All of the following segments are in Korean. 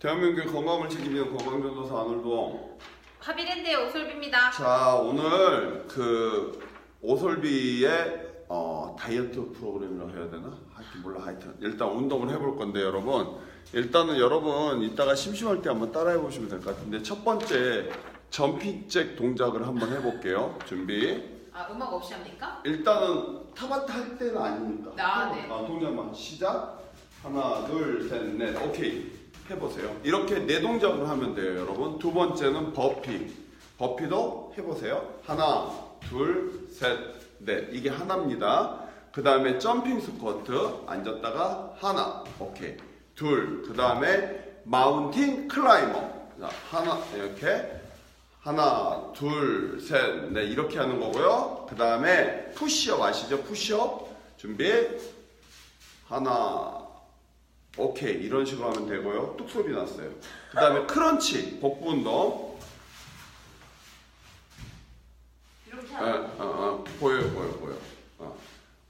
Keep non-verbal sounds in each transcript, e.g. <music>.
대한민국의 건강을 책임지는 건강변호사 안울동. 하비랜드의 오솔비입니다. 자 오늘 그 오솔비의 어, 다이어트 프로그램이라고 해야 되나? 하여튼 몰라 하여튼 일단 운동을 해볼 건데 여러분 일단은 여러분 이따가 심심할 때 한번 따라해 보시면 될 것 같은데 첫 번째 점핑잭 동작을 한번 해볼게요 준비 아 음악 없이 합니까? 일단은 타바타 할 때는 아니니까 아, 네. 아, 동작만 시작 하나 둘 셋 넷 오케이 해보세요. 이렇게 네 동작을 하면 돼요 여러분. 두 번째는 버피. 버피도 해보세요. 하나 둘 셋 넷. 이게 하나입니다. 그 다음에 점핑 스쿼트 앉았다가 하나. 오케이. 둘 그 다음에 마운틴 클라이머. 자, 하나 이렇게. 하나, 둘, 셋, 넷. 이렇게 하는 거고요. 그 다음에 푸시업 아시죠? 푸시업 준비. 하나, 오케이 이런 식으로 하면 되고요. 뚝 소리 났어요. 그 다음에 크런치 복부 운동 이렇게 예, 하면 어, 어, 보여요, 보여, 보여. 어.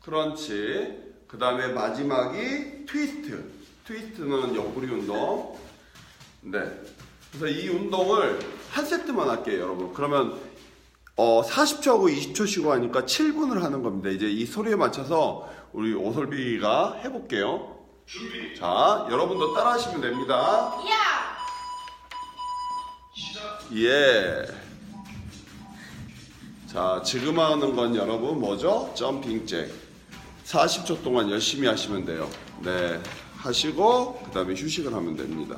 크런치. 그 다음에 마지막이 트위스트. 트위스트는 옆구리 운동. 네. 그래서 이 운동을 한 세트만 할게요, 여러분. 그러면 어, 40초하고 20초 쉬고 하니까 7분을 하는 겁니다. 이제 이 소리에 맞춰서 우리 오솔비가 해볼게요. 자, 여러분도 따라 하시면 됩니다. 이야! 예. 자, 지금 하는 건 여러분 뭐죠? 점핑 잭. 40초 동안 열심히 하시면 돼요. 네. 하시고 그다음에 휴식을 하면 됩니다.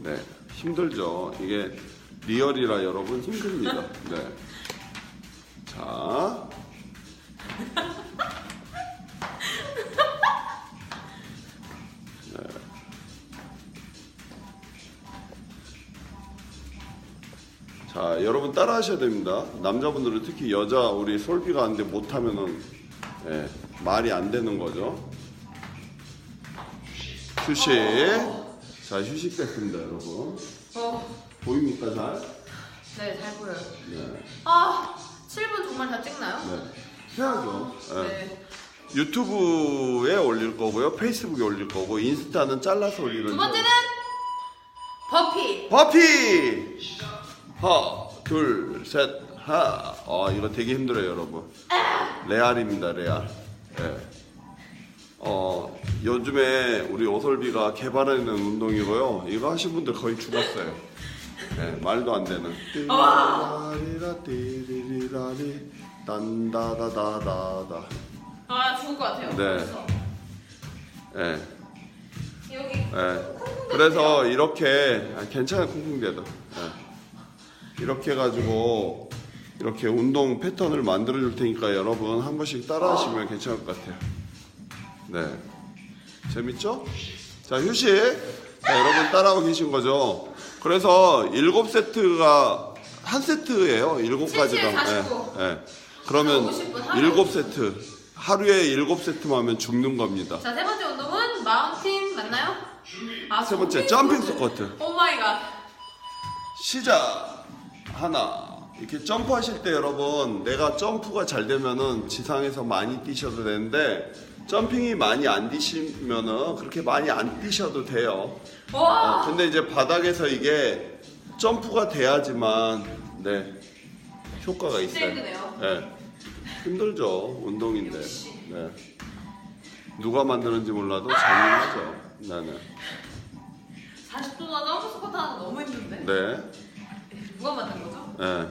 네. 힘들죠. 이게 리얼이라 여러분 힘듭니다. 네. 자. 자, 여러분 따라 하셔야 됩니다. 남자분들은 특히 여자 우리 솔비가 하는데 못하면은 예, 말이 안 되는 거죠. 휴식. 자, 휴식 됐습니다, 여러분. 어, 보입니까, 잘? 네, 잘 보여요. 네. 아, 7분 정말 다 찍나요? 네. 해야죠. 예. 네. 유튜브에 올릴 거고요. 페이스북에 올릴 거고, 인스타는 잘라서 올리는 두 번째는 버피. 버피! 하나, 둘, 셋, 하나. 아, 이거 되게 힘들어요, 여러분. 레알입니다, 레알. 예. 어, 요즘에 우리 오솔비가 개발해낸 운동이고요. 이거 하신 분들 거의 죽었어요. 예, 말도 안 되는. 띠리라리라 띠리리라리 딴다다다다다. 아, 죽을 것 같아요. 네. 벌써. 예. 여기 예. 그래서 이렇게 아, 괜찮아요 쿵쿵대도 예. 이렇게 해가지고 이렇게 운동 패턴을 만들어 줄 테니까 여러분 한 번씩 따라 하시면 괜찮을 것 같아요 네 재밌죠? 자 휴식 자 여러분 따라하고 계신 거죠 그래서 일곱 세트가 한 세트예요 일곱 가지가 77, 49. 예, 예. 그러면 50분 하루. 일곱 세트 하루에 일곱 세트만 하면 죽는 겁니다 자, 세 번째 운동은 마운틴 맞나요? 아, 세 번째 점핑 스쿼트 오 마이 갓. 시작 하나 이렇게 점프하실 때 여러분 내가 점프가 잘 되면은 지상에서 많이 뛰셔도 되는데 점핑이 많이 안 뛰시면은 그렇게 많이 안 뛰셔도 돼요. 와! 어, 근데 이제 바닥에서 이게 점프가 돼야지만 네 효과가 있어요. 네. 힘들죠 운동인데. 네. 누가 만드는지 몰라도 잔인하죠. 나는. 40도나 점프 스쿼트 하는 거 너무 힘든데? 네. 누가 만든 거죠? 네.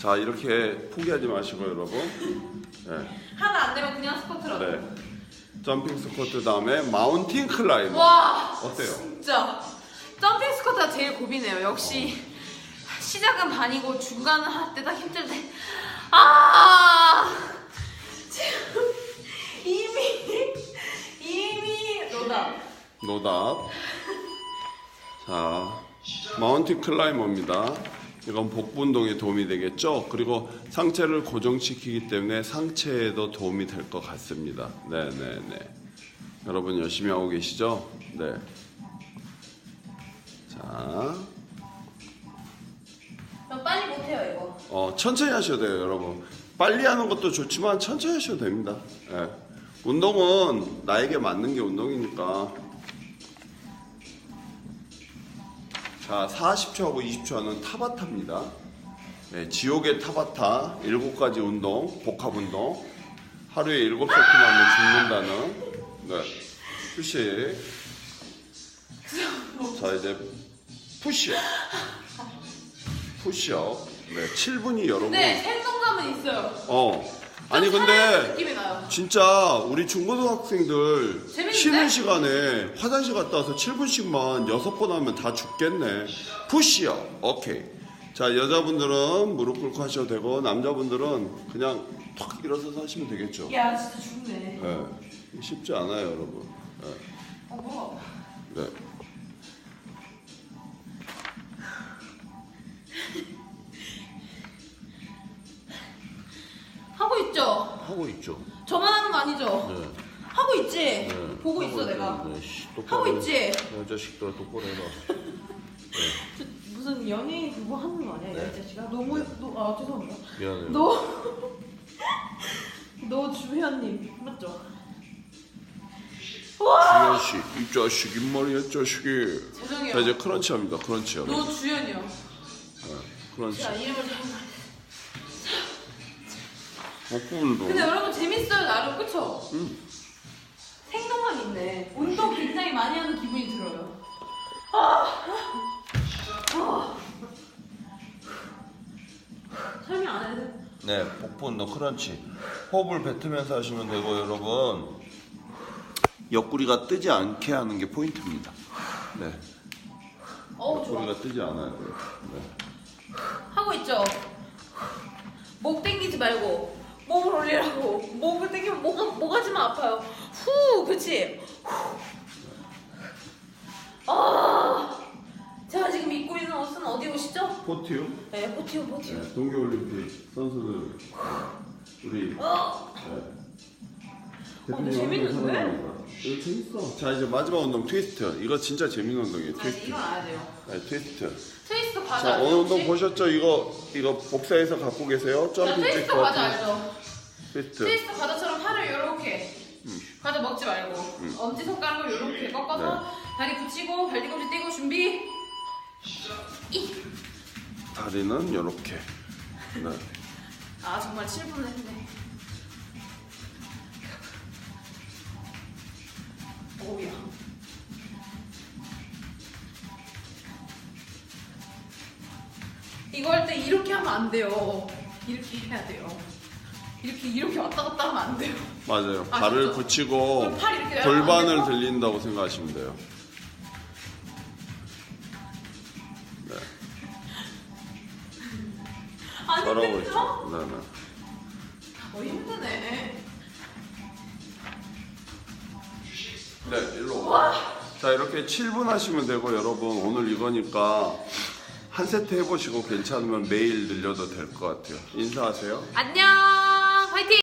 자 이렇게 포기하지 마시고 여러분. 네. 하나 안 되면 그냥 스쿼트라도. 네. 점핑 스쿼트 다음에 마운틴 클라이머. 와! 어때요? 진짜 점핑 스쿼트가 제일 고비네요. 역시 시작은 반이고 중간은 할때다 힘들대. 아! 지금 이미 이미 너다. 노답. 자 마운틴 클라이머입니다. 이건 복부 운동에 도움이 되겠죠. 그리고 상체를 고정시키기 때문에 상체에도 도움이 될 것 같습니다. 네네네. 여러분 열심히 하고 계시죠? 네. 자. 저 빨리 못해요 이거. 어, 천천히 하셔도 돼요, 여러분. 빨리 하는 것도 좋지만 천천히 하셔도 됩니다. 예. 운동은 나에게 맞는 게 운동이니까 자, 40초하고 20초 하는 타바타입니다. 네, 지옥의 타바타, 7가지 운동, 복합 운동. 하루에 7세트만 하면 죽는다는, 네, 푸시. 자, 이제 푸시업. 푸시업. 네, 7분이 여러분. 근데 생동감은 있어요. 어. 아니, 근데. 느낌이 나요. 진짜 우리 중고등학생들 재밌는데? 쉬는 시간에 화장실 갔다 와서 7분씩만 6번 하면 다 죽겠네. 푸시업. 오케이. 자, 여자분들은 무릎 꿇고 하셔도 되고 남자분들은 그냥 탁 일어서서 하시면 되겠죠. 야 진짜 죽네. 네. 쉽지 않아요, 여러분. 네. 어 뭐가? 네. 하고 있죠. 저만 하는 거 아니죠? 네. 하고 있지. 네. 보고 하고 있어 내가. 있는데, 씨, 하고 똑바로 있지. 해. 이 자식들 똑바로 해봐. 저 무슨 연예인 그거 하는 거 아니야? 네. 이 자식아. 너무 너, 아 죄송합니다. 미안해요. 너, <laughs> 너 주현님 맞죠? 와. 주현 씨, 이 자식 입머리야, 자식이. 죄송해요. 자, 이제 크런치 합니다. 크런치 합니다. 너 주현이요. 크런치. 자 이름을 잘. 복부 운동. 근데 여러분 재밌어요 나름 그쵸? 응. 생동감 있네. 운동 굉장히 많이 하는 기분이 들어요. 아. 아. 설명 안 해도 돼? 네, 복부 운동 크런치. 호흡을 뱉으면서 하시면 되고 여러분 옆구리가 뜨지 않게 하는 게 포인트입니다. 네, 어우 좋아. 옆구리가 뜨지 않아야 돼요. 네. 하고 있죠. 목 당기지 말고 몸을 올리라고. 목을 당기면 목 목가지만 아파요. 후, 그렇지. 후. 아, 제가 지금 입고 있는 옷은 어디 옷이죠? 포티요? 네, 포티오 포티오. 네, 동계올림픽 선수들 우리 어, 네. 어, 재밌는데? 이거 재밌어. 자 이제 마지막 운동 트위스트. 이거 진짜 재밌는 운동이에요. 아니, 트위스트. 이건 알아야 돼요. 네, 트위스트. 트위스트 과자 자 알죠? 오늘 운동 혹시? 보셨죠? 이거 이거 복사해서 갖고 계세요? 자, 점핑 트위스트 찍고 과자 알죠? 트위스트. 트위스트 과자처럼 팔을 이렇게 음. 과자 먹지 말고 엄지 손가락을 이렇게 꺾어서 네. 다리 붙이고 발 뒤꿈치 떼고 준비. 이. 다리는 이렇게. 네. 아 정말 7분 했네. 오야. 이거 할 때 이렇게 하면 안 돼요. 이렇게 해야 돼요. 이렇게 이렇게 왔다 갔다 하면 안 돼요. 맞아요. 아, 발을 진짜? 붙이고 그럼 팔 이렇게 내려가면 안 골반을? 들린다고 생각하시면 돼요. 아니 잘하고 근데 있죠. 네, 네. 어 힘드네. 네, 일로 와. 자, 이렇게 7분 하시면 되고 여러분 오늘 이거니까 한 세트 해보시고 괜찮으면 매일 늘려도 될 것 같아요. 인사하세요. 안녕. 화이팅.